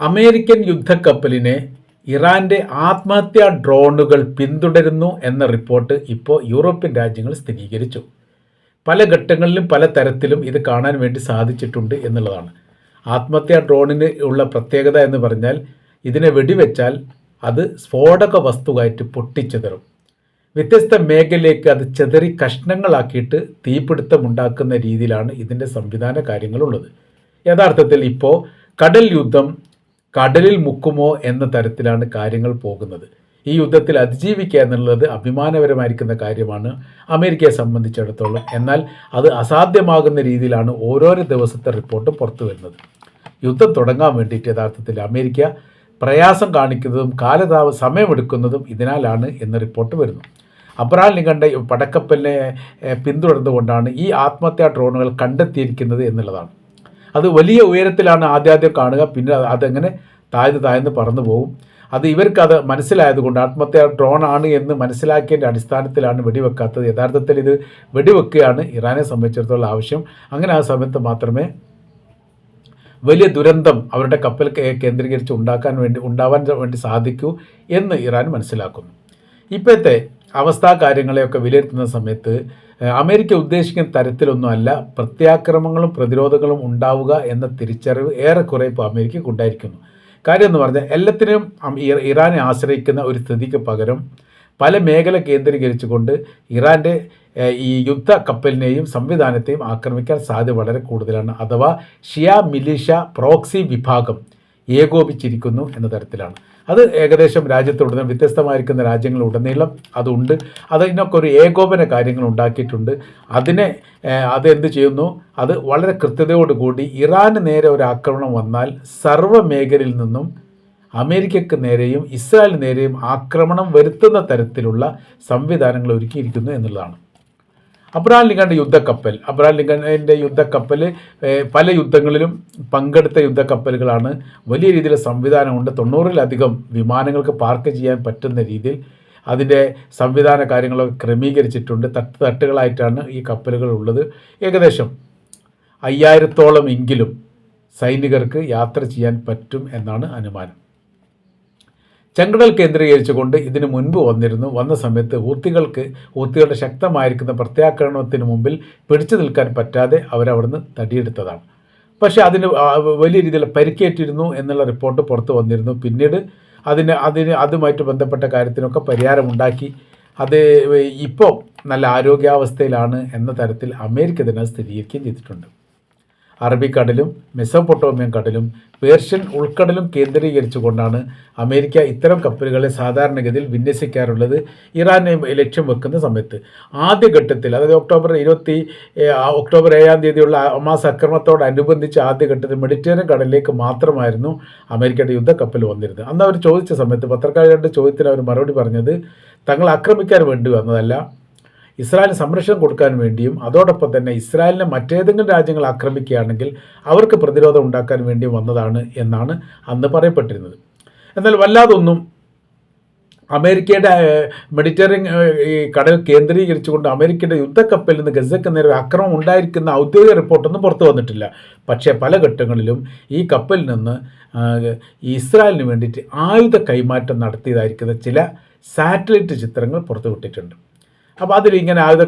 American യുദ്ധക്കപ്പലിനെ ഇറാന്റെ ആത്മഹത്യാ ഡ്രോണുകൾ പിന്തുടരുന്നു എന്ന റിപ്പോർട്ട് ഇപ്പോൾ യൂറോപ്യൻ രാജ്യങ്ങൾ സ്ഥിരീകരിച്ചു. പല ഘട്ടങ്ങളിലും പല തരത്തിലും ഇത് കാണാൻ വേണ്ടി സാധിച്ചിട്ടുണ്ട് എന്നുള്ളതാണ്. ആത്മഹത്യാ ഡ്രോണിന് ഉള്ള പ്രത്യേകത എന്ന് പറഞ്ഞാൽ ഇതിനെ വെടിവെച്ചാൽ അത് സ്ഫോടക വസ്തുവായിട്ട് പൊട്ടിച്ചെതറും. വ്യത്യസ്ത മേഖലയിലേക്ക് അത് ചെതറി കഷ്ണങ്ങളാക്കിയിട്ട് തീപിടുത്തമുണ്ടാക്കുന്ന രീതിയിലാണ് ഇതിന്റെ സംവിധാന കാര്യങ്ങളുള്ളത്. യഥാർത്ഥത്തിൽ ഇപ്പോൾ കടൽ യുദ്ധം കടലിൽ മുക്കുമോ എന്ന തരത്തിലാണ് കാര്യങ്ങൾ പോകുന്നത്. ഈ യുദ്ധത്തിൽ അതിജീവിക്കുക എന്നുള്ളത് അഭിമാനപരമായിരിക്കുന്ന കാര്യമാണ് അമേരിക്കയെ സംബന്ധിച്ചിടത്തോളം. എന്നാൽ അത് അസാധ്യമാകുന്ന രീതിയിലാണ് ഓരോരോ ദിവസത്തെ റിപ്പോർട്ട് പുറത്തു വരുന്നത്. യുദ്ധം തുടങ്ങാൻ വേണ്ടിയിട്ട് യഥാർത്ഥത്തിൽ അമേരിക്ക പ്രയാസം കാണിക്കുന്നതും കാലതാവ സമയമെടുക്കുന്നതും ഇതിനാലാണ് എന്ന് റിപ്പോർട്ട് വരുന്നു. അബ്രഹാം ലിങ്കന്റെ പടക്കപ്പലിനെ പിന്തുടർന്നുകൊണ്ടാണ് ഈ ആത്മഹത്യാ ഡ്രോണുകൾ കണ്ടെത്തിയിരിക്കുന്നത് എന്നുള്ളതാണ്. അത് വലിയ ഉയരത്തിലാണ് ആദ്യാദ്യം കാണുക പിന്നെ അത് അതങ്ങനെ താഴ്ന്ന് താഴ്ന്ന് പറന്നു പോകും അത് ഇവർക്കത് മനസ്സിലായതുകൊണ്ട് ആത്മഹത്യ ഡ്രോൺ ആണ് എന്ന് മനസ്സിലാക്കിയതിന്റെ അടിസ്ഥാനത്തിലാണ് വെടിവെക്കാത്തത്. യഥാർത്ഥത്തിൽ ഇത് വെടിവെക്കുകയാണ് ഇറാനെ സംബന്ധിച്ചിടത്തോളം ആവശ്യം. അങ്ങനെ ആ സമയത്ത് മാത്രമേ വലിയ ദുരന്തം അവരുടെ കപ്പൽ കേന്ദ്രീകരിച്ച് ഉണ്ടാക്കാൻ വേണ്ടി ഉണ്ടാവാൻ വേണ്ടി സാധിക്കൂ എന്ന് ഇറാൻ മനസ്സിലാക്കുന്നു. ഇപ്പോഴത്തെ അവസ്ഥാ കാര്യങ്ങളെയൊക്കെ വിലയിരുത്തുന്ന സമയത്ത് അമേരിക്ക ഉദ്ദേശിക്കുന്ന തരത്തിലൊന്നുമല്ല പ്രത്യാക്രമങ്ങളും പ്രതിരോധങ്ങളും ഉണ്ടാവുക എന്ന തിരിച്ചറിവ് ഏറെക്കുറെ ഇപ്പോൾ അമേരിക്കയ്ക്ക് ഉണ്ടായിരിക്കുന്നു. കാര്യം എന്ന് പറഞ്ഞാൽ എല്ലാത്തിനും ഇറാനെ ആശ്രയിക്കുന്ന ഒരു സ്ഥിതിക്ക് പകരം പല മേഖല കേന്ദ്രീകരിച്ചുകൊണ്ട് ഇറാന്റെ ഈ യുദ്ധ കപ്പലിനെയും സംവിധാനത്തെയും ആക്രമിക്കാൻ സാധ്യത വളരെ കൂടുതലാണ്. അഥവാ ഷിയ മിലിഷ പ്രോക്സി വിഭാഗം ഏകോപിച്ചിരിക്കുന്നു എന്ന തരത്തിലാണ്. അത് ഏകദേശം രാജ്യത്തുടനീളം വ്യത്യസ്തമായിരിക്കുന്ന രാജ്യങ്ങളുടനീളം അതുണ്ട്. അതിനൊക്കെ ഒരു ഏകോപന കാര്യങ്ങൾ ഉണ്ടാക്കിയിട്ടുണ്ട്. അതിനെ അതെന്ത് ചെയ്യുന്നു? അത് വളരെ കൃത്യതയോടുകൂടി ഇറാന് നേരെ ഒരു ആക്രമണം വന്നാൽ സർവ മേഖലയിൽ നിന്നും അമേരിക്കക്ക് നേരെയും ഇസ്രായേലിന് നേരെയും ആക്രമണം വരുത്തുന്ന തരത്തിലുള്ള സംവിധാനങ്ങൾ ഒരുക്കിയിരിക്കുന്നു എന്നുള്ളതാണ്. അബ്രഹാം ലിങ്കന്റെ യുദ്ധക്കപ്പൽ. അബ്രഹാം ലിങ്കന്റെ യുദ്ധക്കപ്പൽ പല യുദ്ധങ്ങളിലും പങ്കെടുത്ത യുദ്ധക്കപ്പലുകളാണ്. വലിയ രീതിയിലുള്ള സംവിധാനമുണ്ട്. തൊണ്ണൂറിലധികം വിമാനങ്ങൾക്ക് പാർക്ക് ചെയ്യാൻ പറ്റുന്ന രീതിയിൽ അതിന്റെ സംവിധാന കാര്യങ്ങളൊക്കെ ക്രമീകരിച്ചിട്ടുണ്ട്. തട്ട് തട്ടുകളായിട്ടാണ് ഈ കപ്പലുകൾ ഉള്ളത്. ഏകദേശം അയ്യായിരത്തോളം എങ്കിലും സൈനികർക്ക് യാത്ര ചെയ്യാൻ പറ്റും എന്നാണ് അനുമാനം. ചെങ്കടൽ കേന്ദ്രീകരിച്ചുകൊണ്ട് ഇതിനു മുൻപ് വന്നിരുന്നു. വന്ന സമയത്ത് ഊർത്തികൾക്ക് ഊർത്തികളുടെ ശക്തമായിരിക്കുന്ന പ്രത്യാക്രമണത്തിന് മുമ്പിൽ പിടിച്ചു നിൽക്കാൻ പറ്റാതെ അവരവിടുന്ന് തടിയെടുത്തതാണ്. പക്ഷേ അതിന് വലിയ രീതിയിൽ പരിക്കേറ്റിരുന്നു എന്നുള്ള റിപ്പോർട്ട് പുറത്ത് വന്നിരുന്നു. പിന്നീട് അതിന് അതിന് അതുമായിട്ട് ബന്ധപ്പെട്ട കാര്യത്തിനൊക്കെ പരിഹാരമുണ്ടാക്കി. അത് ഇപ്പോൾ നല്ല ആരോഗ്യാവസ്ഥയിലാണ് എന്ന തരത്തിൽ അമേരിക്ക തന്നെ സ്ഥിരീകരിക്കുകയും ചെയ്തിട്ടുണ്ട്. അറബിക്കടലും മെസോപ്പൊട്ടോമിയൻ കടലും പേർഷ്യൻ ഉൾക്കടലും കേന്ദ്രീകരിച്ചുകൊണ്ടാണ് അമേരിക്ക ഇത്തരം കപ്പലുകളെ സാധാരണഗതിയിൽ വിന്യസിക്കാറുള്ളത് ഇറാനെ ലക്ഷ്യം വെക്കുന്ന സമയത്ത്. ആദ്യഘട്ടത്തിൽ അതായത് ഒക്ടോബർ ഇരുപത്തി ഒക്ടോബർ ഏഴാം തീയതിയുള്ള അമാസ് അക്രമത്തോടനുബന്ധിച്ച് ആദ്യഘട്ടത്തിൽ മെഡിറ്ററേനിയൻ കടലിലേക്ക് മാത്രമായിരുന്നു അമേരിക്കയുടെ യുദ്ധക്കപ്പൽ വന്നിരുന്നത്. അന്ന് അവർ ചോദിച്ച സമയത്ത് പത്രക്കാരുടെ ചോദ്യത്തിന് അവർ മറുപടി പറഞ്ഞത് തങ്ങൾ ആക്രമിക്കാൻ വേണ്ടി വന്നതല്ല ഇസ്രായേലിന് സംരക്ഷണം കൊടുക്കാൻ വേണ്ടിയും അതോടൊപ്പം തന്നെ ഇസ്രായേലിനെ മറ്റേതെങ്കിലും രാജ്യങ്ങൾ ആക്രമിക്കുകയാണെങ്കിൽ അവർക്ക് പ്രതിരോധം ഉണ്ടാക്കാൻ വേണ്ടി വന്നതാണ് എന്നാണ് അന്ന് പറയപ്പെട്ടിരുന്നത്. എന്നാൽ വല്ലാതൊന്നും അമേരിക്കയുടെ മെഡിറ്ററേനിയൻ ഈ കടൽ കേന്ദ്രീകരിച്ചുകൊണ്ട് അമേരിക്കയുടെ യുദ്ധക്കപ്പലിൽ നിന്ന് ഗസയ്ക്ക് നേരെ ആക്രമണം ഉണ്ടായിരിക്കുന്ന ഔദ്യോഗിക റിപ്പോർട്ടൊന്നും പുറത്തു വന്നിട്ടില്ല. പക്ഷേ പല ഘട്ടങ്ങളിലും ഈ കപ്പലിൽ നിന്ന് ഇസ്രായേലിന് വേണ്ടിയിട്ട് ആയുധ കൈമാറ്റം നടത്തിയതായിരിക്കുന്ന ചില സാറ്റലൈറ്റ് ചിത്രങ്ങൾ പുറത്തുവിട്ടിട്ടുണ്ട്. അപ്പോൾ അതിലിങ്ങനെ ആയുധ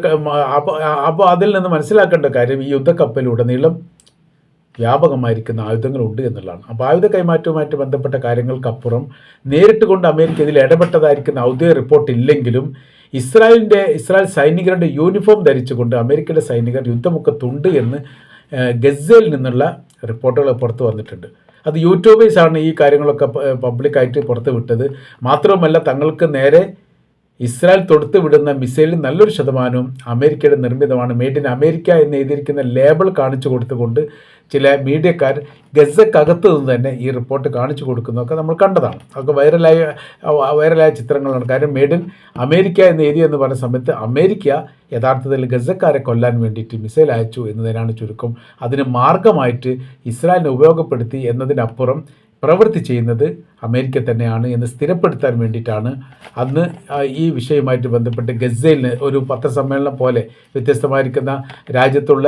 അപ്പോൾ അതിൽ നിന്ന് മനസ്സിലാക്കേണ്ട കാര്യം ഈ യുദ്ധക്കപ്പലുടനീളം വ്യാപകമായിരിക്കുന്ന ആയുധങ്ങളുണ്ട് എന്നുള്ളതാണ്. അപ്പോൾ ആയുധ കൈമാറ്റവുമായിട്ട് ബന്ധപ്പെട്ട കാര്യങ്ങൾക്കപ്പുറം നേരിട്ട് കൊണ്ട് അമേരിക്ക ഇതിൽ ഇടപെട്ടതായിരിക്കുന്ന ഔദ്യോഗിക റിപ്പോർട്ട് ഇല്ലെങ്കിലും ഇസ്രായേലിന്റെ ഇസ്രായേൽ സൈനികരുടെ യൂണിഫോം ധരിച്ചുകൊണ്ട് അമേരിക്കയുടെ സൈനികർ യുദ്ധമുഖത്തുണ്ട് എന്ന് ഗസയിൽ നിന്നുള്ള റിപ്പോർട്ടുകൾ പുറത്തു വന്നിട്ടുണ്ട്. അത് യൂട്യൂബേഴ്സാണ് ഈ കാര്യങ്ങളൊക്കെ പബ്ലിക്കായിട്ട് പുറത്ത് വിട്ടത് മാത്രവുമല്ല തങ്ങൾക്ക് നേരെ ഇസ്രായേൽ തൊടുത്ത് വിടുന്ന മിസൈലിൽ നല്ലൊരു ശതമാനവും അമേരിക്കയുടെ നിർമ്മിതമാണ്. മെയ്ഡ് ഇൻ അമേരിക്ക എന്ന് എഴുതിയിരിക്കുന്ന ലേബിൾ കാണിച്ചു കൊടുത്തുകൊണ്ട് ചില മീഡിയക്കാർ ഗസക്കകത്ത് നിന്ന് തന്നെ ഈ റിപ്പോർട്ട് കാണിച്ചു കൊടുക്കുന്നതൊക്കെ നമ്മൾ കണ്ടതാണ്. അതൊക്കെ വൈറലായ വൈറലായ ചിത്രങ്ങളാണ്. കാര്യം മെയ്ഡ് ഇൻ അമേരിക്ക എന്ന് എഴുതി എന്ന് പറഞ്ഞ സമയത്ത് അമേരിക്ക യഥാർത്ഥത്തിൽ ഗസക്കാരെ കൊല്ലാൻ വേണ്ടിയിട്ട് മിസൈൽ അയച്ചു എന്നതിനാണ് ചുരുക്കം. അതിന് മാർഗമായിട്ട് ഇസ്രായേലിനെ ഉപയോഗപ്പെടുത്തി എന്നതിനപ്പുറം പ്രവൃത്തി ചെയ്യുന്നത് അമേരിക്ക തന്നെയാണ് എന്ന് സ്ഥിരപ്പെടുത്താൻ വേണ്ടിയിട്ടാണ്. അന്ന് ഈ വിഷയവുമായിട്ട് ബന്ധപ്പെട്ട് ഗസയിൽ ഒരു പത്രസമ്മേളനം പോലെ വ്യത്യസ്തമായിരിക്കുന്ന രാജ്യത്തുള്ള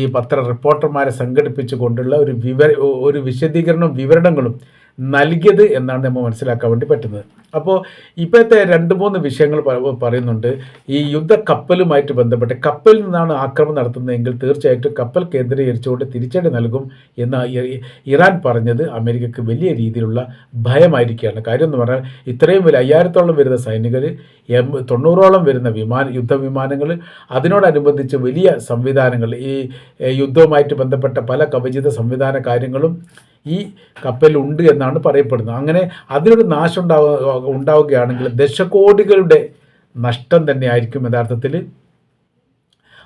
ഈ പത്ര റിപ്പോർട്ടർമാരെ സംഘടിപ്പിച്ചു കൊണ്ടുള്ള ഒരു വിവര ഒരു വിശദീകരണവും വിവരണങ്ങളും നൽകിയത് എന്നാണ് നമ്മൾ മനസ്സിലാക്കാൻ വേണ്ടി പറ്റുന്നത്. അപ്പോൾ ഇപ്പോഴത്തെ രണ്ട് മൂന്ന് വിഷയങ്ങൾ പറയുന്നുണ്ട്. ഈ യുദ്ധ കപ്പലുമായിട്ട് ബന്ധപ്പെട്ട് കപ്പലിൽ നിന്നാണ് ആക്രമണം നടത്തുന്നതെങ്കിൽ തീർച്ചയായിട്ടും കപ്പൽ കേന്ദ്രീകരിച്ചുകൊണ്ട് തിരിച്ചടി നൽകും എന്ന് ഇറാൻ പറഞ്ഞത് അമേരിക്കക്ക് വലിയ രീതിയിലുള്ള ഭയമായിരിക്കുകയാണ്. കാര്യം എന്ന് പറഞ്ഞാൽ ഇത്രയും വലിയ അയ്യായിരത്തോളം വരുന്ന സൈനികർ എം തൊണ്ണൂറോളം വരുന്ന വിമാന യുദ്ധവിമാനങ്ങൾ അതിനോടനുബന്ധിച്ച് വലിയ സംവിധാനങ്ങൾ ഈ യുദ്ധവുമായിട്ട് ബന്ധപ്പെട്ട പല കവചിത സംവിധാന കാര്യങ്ങളും ഈ കപ്പലുണ്ട് എന്നാണ് പറയപ്പെടുന്നത്. അങ്ങനെ അതിനൊരു നാശം ഉണ്ടാവുക ഉണ്ടാവുകയാണെങ്കിൽ ദശകോടികളുടെ നഷ്ടം തന്നെയായിരിക്കും യഥാർത്ഥത്തിൽ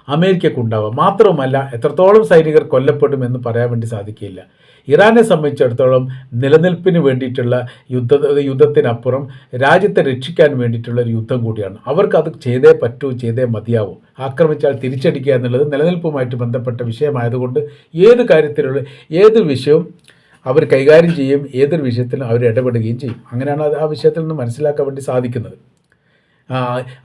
അമേരിക്കക്ക് ഉണ്ടാവുക. മാത്രവുമല്ല എത്രത്തോളം സൈനികർ കൊല്ലപ്പെടും എന്ന് പറയാൻ വേണ്ടി സാധിക്കില്ല. ഇറാനെ സംബന്ധിച്ചിടത്തോളം നിലനിൽപ്പിന് വേണ്ടിയിട്ടുള്ള യുദ്ധ യുദ്ധത്തിനപ്പുറം രാജ്യത്തെ രക്ഷിക്കാൻ വേണ്ടിയിട്ടുള്ള ഒരു യുദ്ധം കൂടിയാണ്. അവർക്ക് അത് ചെയ്തേ പറ്റൂ ചെയ്തേ മതിയാവൂ. ആക്രമിച്ചാൽ തിരിച്ചടിക്കുക എന്നുള്ളത് നിലനിൽപ്പുമായിട്ട് ബന്ധപ്പെട്ട വിഷയമായതുകൊണ്ട് ഏത് കാര്യത്തിലുള്ള ഏത് വിഷയവും അവർ കൈകാര്യം ചെയ്യും ഏതൊരു വിഷയത്തിലും അവർ ഇടപെടുകയും ചെയ്യും. അങ്ങനെയാണ് അത് ആ വിഷയത്തിൽ നിന്ന് മനസ്സിലാക്കാൻ വേണ്ടി സാധിക്കുന്നത്.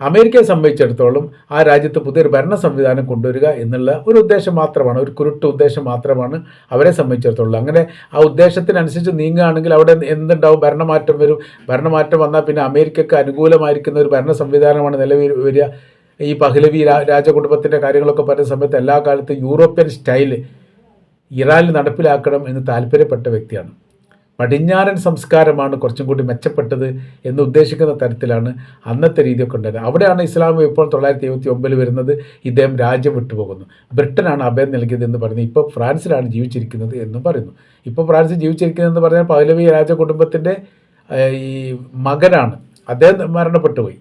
അമേരിക്കയെ സംബന്ധിച്ചിടത്തോളം ആ രാജ്യത്ത് പുതിയൊരു ഭരണ സംവിധാനം കൊണ്ടുവരിക എന്നുള്ള ഒരു ഉദ്ദേശം മാത്രമാണ് ഒരു കുരുട്ട് ഉദ്ദേശം മാത്രമാണ് അവരെ സംബന്ധിച്ചിടത്തോളം. അങ്ങനെ ആ ഉദ്ദേശത്തിനനുസരിച്ച് നീങ്ങുകയാണെങ്കിൽ അവിടെ എന്തുണ്ടാവും? ഭരണമാറ്റം വരും. ഭരണമാറ്റം വന്നാൽ പിന്നെ അമേരിക്കയ്ക്ക് അനുകൂലമായിരിക്കുന്ന ഒരു ഭരണ സംവിധാനമാണ് നിലവിൽ വരിക. ഈ പഹ്ലവി രാജകുടുംബത്തിന്റെ കാര്യങ്ങളൊക്കെ പറയുന്ന സമയത്ത് എല്ലാ കാലത്തും യൂറോപ്യൻ സ്റ്റൈൽ ഇറാനിൽ നടപ്പിലാക്കണം എന്ന് താല്പര്യപ്പെട്ട വ്യക്തിയാണ്. പടിഞ്ഞാറൻ സംസ്കാരമാണ് കുറച്ചും കൂടി മെച്ചപ്പെട്ടത് എന്ന് ഉദ്ദേശിക്കുന്ന തരത്തിലാണ് അന്നത്തെ രീതിയൊക്കെ ഉണ്ടായിരുന്നത് അവിടെയാണ് ഇസ്ലാം ഇപ്പോൾ തൊള്ളായിരത്തി എഴുപത്തി ഒമ്പതിൽ വരുന്നത്. ഇദ്ദേഹം രാജ്യം വിട്ടുപോകുന്നു. ബ്രിട്ടനാണ് അഭയം നൽകിയത് എന്ന് പറയുന്നത് ഇപ്പോൾ ഫ്രാൻസിലാണ് ജീവിച്ചിരിക്കുന്നത് എന്നും പറയുന്നു. ഇപ്പോൾ ഫ്രാൻസിൽ ജീവിച്ചിരിക്കുന്നതെന്ന് പറഞ്ഞാൽ പൗലവി രാജകുടുംബത്തിന്റെ ഈ മകനാണ്. അദ്ദേഹം മരണപ്പെട്ടു പോയി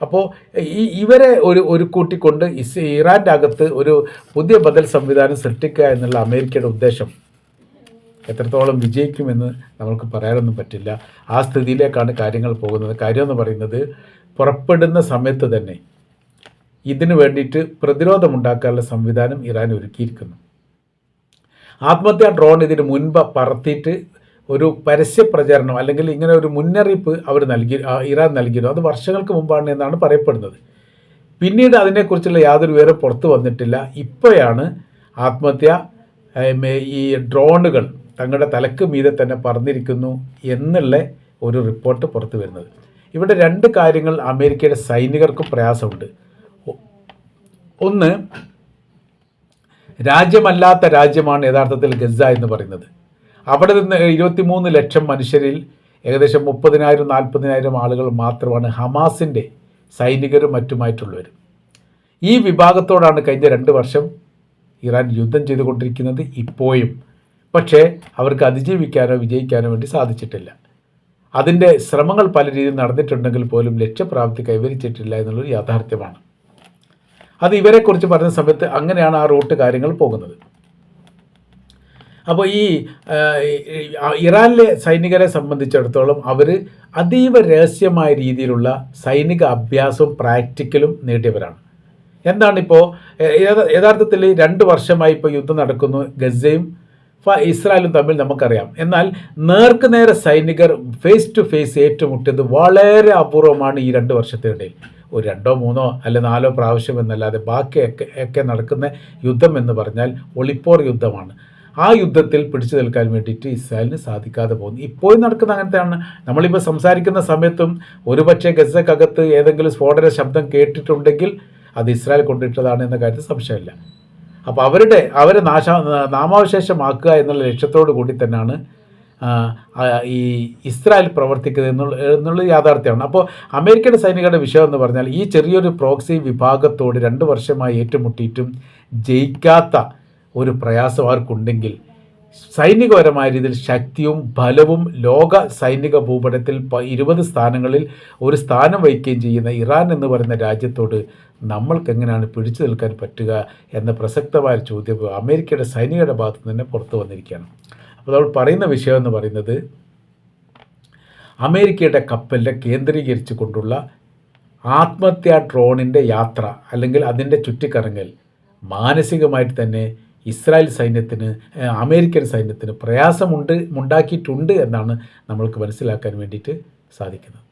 അപ്പോൾ ഈ ഇവരെ ഒരു ഒരു കൂട്ടിക്കൊണ്ട് ഇസ് ഇറാന്റെ അകത്ത് ഒരു പുതിയ ബദൽ സംവിധാനം സൃഷ്ടിക്കുക എന്നുള്ള അമേരിക്കയുടെ ഉദ്ദേശം എത്രത്തോളം വിജയിക്കുമെന്ന് നമുക്ക് പറയാനൊന്നും പറ്റില്ല. ആ സ്ഥിതിയിലേക്കാണ് കാര്യങ്ങൾ പോകുന്നത്. കാര്യം എന്ന് പറയുന്നത് പുറപ്പെടുന്ന സമയത്ത് തന്നെ ഇതിനു വേണ്ടിയിട്ട് പ്രതിരോധമുണ്ടാക്കാനുള്ള സംവിധാനം ഇറാൻ ഒരുക്കിയിരിക്കുന്നു. ആത്മഹത്യാ ഡ്രോൺ ഇതിന് മുൻപ് പറത്തിയിട്ട് ഒരു പരസ്യ പ്രചരണം അല്ലെങ്കിൽ ഇങ്ങനെ ഒരു മുന്നറിയിപ്പ് അവർ നൽകി ഇറാൻ നൽകിയിരുന്നു. അത് വർഷങ്ങൾക്ക് മുമ്പാണ് എന്നാണ് പറയപ്പെടുന്നത്. പിന്നീട് അതിനെക്കുറിച്ചുള്ള യാതൊരു വിവരം പുറത്തു വന്നിട്ടില്ല. ഇപ്പോഴാണ് ആത്മഹത്യ ഈ ഡ്രോണുകൾ തങ്ങളുടെ തലക്ക് മീതെ തന്നെ പറന്നിരിക്കുന്നു എന്നുള്ള ഒരു റിപ്പോർട്ട് പുറത്തു വരുന്നത്. ഇവിടെ രണ്ട് കാര്യങ്ങൾ അമേരിക്കയുടെ സൈനികർക്ക് പ്രയാസമുണ്ട്. ഒന്ന് രാജ്യമല്ലാത്ത രാജ്യമാണ് യഥാർത്ഥത്തിൽ ഗസ എന്ന് പറയുന്നത്. അവിടെ നിന്ന് ഇരുപത്തിമൂന്ന് ലക്ഷം മനുഷ്യരിൽ ഏകദേശം മുപ്പതിനായിരം നാൽപ്പതിനായിരം ആളുകൾ മാത്രമാണ് ഹമാസിന്റെ സൈനികരും മറ്റുമായിട്ടുള്ളവർ. ഈ വിഭാഗത്തോടാണ് കഴിഞ്ഞ രണ്ട് വർഷം ഇറാൻ യുദ്ധം ചെയ്തുകൊണ്ടിരിക്കുന്നത് ഇപ്പോഴും. പക്ഷേ അവർക്ക് അതിജീവിക്കാനോ വിജയിക്കാനോ വേണ്ടി സാധിച്ചിട്ടില്ല. അതിന്റെ ശ്രമങ്ങൾ പല രീതിയിൽ നടന്നിട്ടുണ്ടെങ്കിൽ പോലും ലക്ഷ്യപ്രാപ്തി കൈവരിച്ചിട്ടില്ല എന്നുള്ളൊരു യാഥാർത്ഥ്യമാണ്. അത് ഇവരെക്കുറിച്ച് പറഞ്ഞ സമയത്ത് അങ്ങനെയാണ് ആ റൂട്ട് കാര്യങ്ങൾ പോകുന്നത്. അപ്പോൾ ഈ ഇറാനിലെ സൈനികരെ സംബന്ധിച്ചിടത്തോളം അവർ അതീവ രഹസ്യമായ രീതിയിലുള്ള സൈനിക അഭ്യാസവും പ്രാക്ടിക്കലും നേടിയവരാണ്. എന്താണിപ്പോൾ യഥാർത്ഥത്തിൽ രണ്ട് വർഷമായി ഇപ്പോൾ യുദ്ധം നടക്കുന്നു ഗസയും ഇസ്രായേലും തമ്മിൽ നമുക്കറിയാം. എന്നാൽ നേർക്ക് നേരെ സൈനികർ ഫേസ് ടു ഫേസ് ഏറ്റുമുട്ടിയത് വളരെ അപൂർവമാണ് ഈ രണ്ട് വർഷത്തിനിടയിൽ. ഒരു രണ്ടോ മൂന്നോ അല്ല നാലോ പ്രാവശ്യം എന്നല്ലാതെ ബാക്കിയൊക്കെ ഒക്കെ നടക്കുന്ന യുദ്ധം എന്ന് പറഞ്ഞാൽ ഒളിപ്പോർ യുദ്ധമാണ്. ആ യുദ്ധത്തിൽ പിടിച്ചു നിൽക്കാൻ വേണ്ടിയിട്ട് ഇസ്രായേലിന് സാധിക്കാതെ പോകുന്നു. ഇപ്പോഴും നടക്കുന്ന അങ്ങനത്തെയാണ്. നമ്മളിപ്പോൾ സംസാരിക്കുന്ന സമയത്തും ഒരുപക്ഷെ ഗസക്കകത്ത് ഏതെങ്കിലും സ്ഫോടന ശബ്ദം കേട്ടിട്ടുണ്ടെങ്കിൽ അത് ഇസ്രായേൽ കൊണ്ടിട്ടതാണ് എന്ന കാര്യത്തിൽ സംശയമില്ല. അപ്പോൾ അവരുടെ അവരെ നാശ നാമാവശേഷമാക്കുക എന്നുള്ള ലക്ഷ്യത്തോടു കൂടി തന്നെയാണ് ഈ ഇസ്രായേൽ പ്രവർത്തിക്കുന്നത് എന്നുള്ള എന്നുള്ള യാഥാർത്ഥ്യമാണ്. അപ്പോൾ അമേരിക്കയുടെ സൈനികരുടെ വിഷയം എന്ന് പറഞ്ഞാൽ ഈ ചെറിയൊരു പ്രോക്സി വിഭാഗത്തോട് രണ്ട് വർഷമായി ഏറ്റുമുട്ടിയിട്ടും ജയിക്കാത്ത ഒരു പ്രയാസം അവർക്കുണ്ടെങ്കിൽ സൈനികപരമായ രീതിയിൽ ശക്തിയും ബലവും ലോക സൈനിക ഭൂപടത്തിൽ ഇരുപത് സ്ഥാനങ്ങളിൽ ഒരു സ്ഥാനം വഹിക്കുകയും ചെയ്യുന്ന ഇറാൻ എന്ന് പറയുന്ന രാജ്യത്തോട് നമ്മൾക്ക് എങ്ങനെയാണ് പിടിച്ചു നിൽക്കാൻ പറ്റുക എന്ന പ്രസക്തമായ ചോദ്യം അമേരിക്കയുടെ സൈനികരുടെ ഭാഗത്തു നിന്ന് തന്നെ പുറത്തു വന്നിരിക്കുകയാണ്. അപ്പോൾ നമ്മൾ പറയുന്ന വിഷയം എന്ന് പറയുന്നത് അമേരിക്കയുടെ കപ്പലിനെ കേന്ദ്രീകരിച്ചു കൊണ്ടുള്ള ആത്മഹത്യാ ഡ്രോണിന്റെ യാത്ര അല്ലെങ്കിൽ അതിന്റെ ചുറ്റിക്കറങ്ങൽ മാനസികമായിട്ട് തന്നെ ഇസ്രായേൽ സൈന്യത്തിന് അമേരിക്കൻ സൈന്യത്തിന് പ്രയാസമുണ്ട് ഉണ്ടാക്കിയിട്ടുണ്ട് എന്നാണ് നമ്മൾക്ക് മനസ്സിലാക്കാൻ വേണ്ടിയിട്ട് സാധിക്കുന്നത്.